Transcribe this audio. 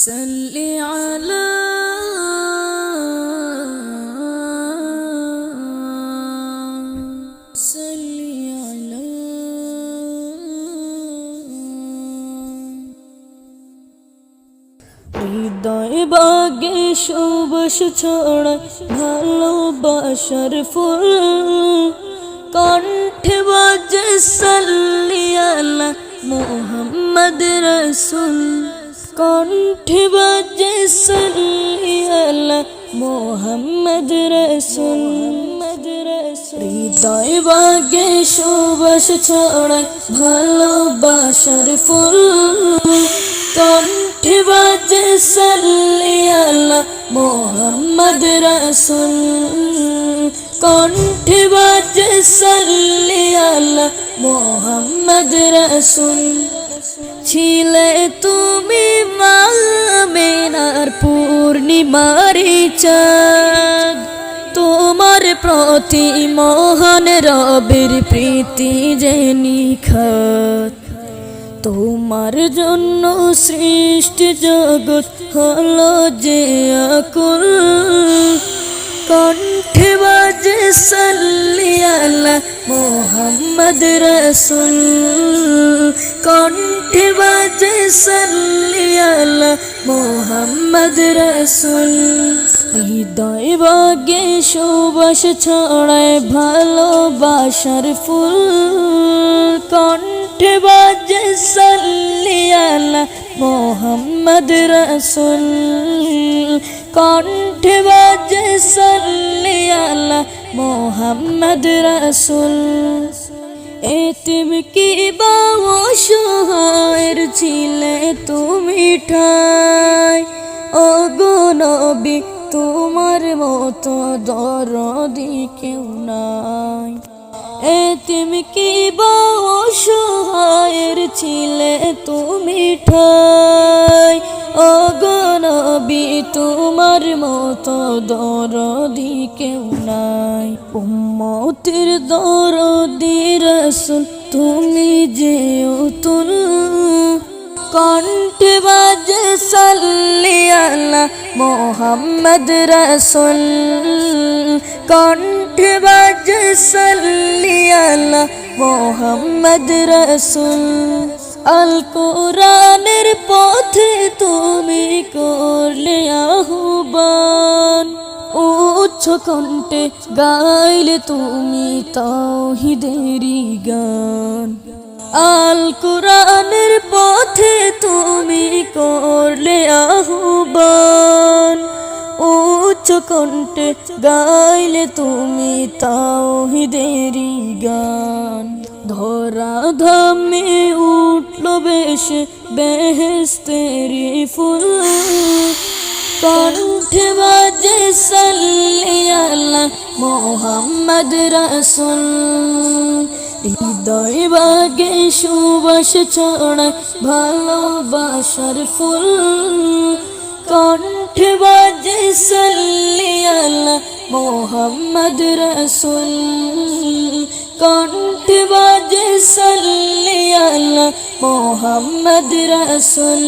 صل على صل على হৃদয় বাগে সুবাস ছড়ায় ভালোবাসার ফুল কণ্ঠে বাজে সাল্লিয়ালা মোহাম্মদ রসুল কণ্ঠে বাজে সাল্লিয়ালা মোহাম্মদ রসুল। হৃদয় বাগে সুবাস ছড়ায় ভালোবাসার ফুল। কণ্ঠে বাজে সাল্লিয়ালা মোহাম্মদ রসুল। কণ্ঠে বাজে সাল্লিয়ালা মোহাম্মদ রসুল। ছিলে তুমি মামেনার পূর্ণিমারি চাঁদ। তোমার প্রতি মহান রবের প্রীতি যে নিখাত। তোমার জন্য সৃষ্টি জগৎ হলো যে আকুল। কণ্ঠে বাজে সাল্লিয়ালা মোহাম্মদ রসুল। কণ্ঠে বাজে সাল্লিয়ালা মোহাম্মদ রসুল। হৃদয় বাগে সুবাস ছড়ায় ভালোবাসার ফুল। কণ্ঠে বাজে সাল্লিয়ালা মোহাম্মদ রসুল। কণ্ঠে বাজে সাল্লিয়ালা মোহাম্মদ রসুল। এতিম কি বা ছিলে তুমি ঠাই? ও নবী, তোমার মতো দরদি কেউ নাই। এতিম কি বা ছিলে তুমি ঠাই? ও নবী তোমার মতো দরদি কেউ নাই। উম্মতের দরদি রসুল, তুমি যে তুল কণ্ঠে বাজে সাল্লিয়ালা মোহাম্মদ রসুল। কণ্ঠে বাজে সাল্লিয়ালা মোহাম্মদ রসুল। আল কোরআনের পথে তুমি করলে উচ্চ কণ্ঠে গাইলে তুমি তাহিদেরি গান। আল কোরআনের পথে তুমি করলে আহ্বান। উচ্চ কণ্ঠে গাইলে তুমি তাওহিদেরি গান। ধরা ধামে উঠল বেশ বেহেস্তেরি ফুল। কণ্ঠে বাজে সাল্লিয়াল্লাহ মোহাম্মদ রসুল হৃদয় বাগে সুবাস ছড়ায় ভালোবাসার ফুল কণ্ঠে বাজে সাল্লিয়াল্লাহ মোহাম্মদ রসুল কণ্ঠে বাজে সাল্লিয়াল্লাহ মোহাম্মদ রসুল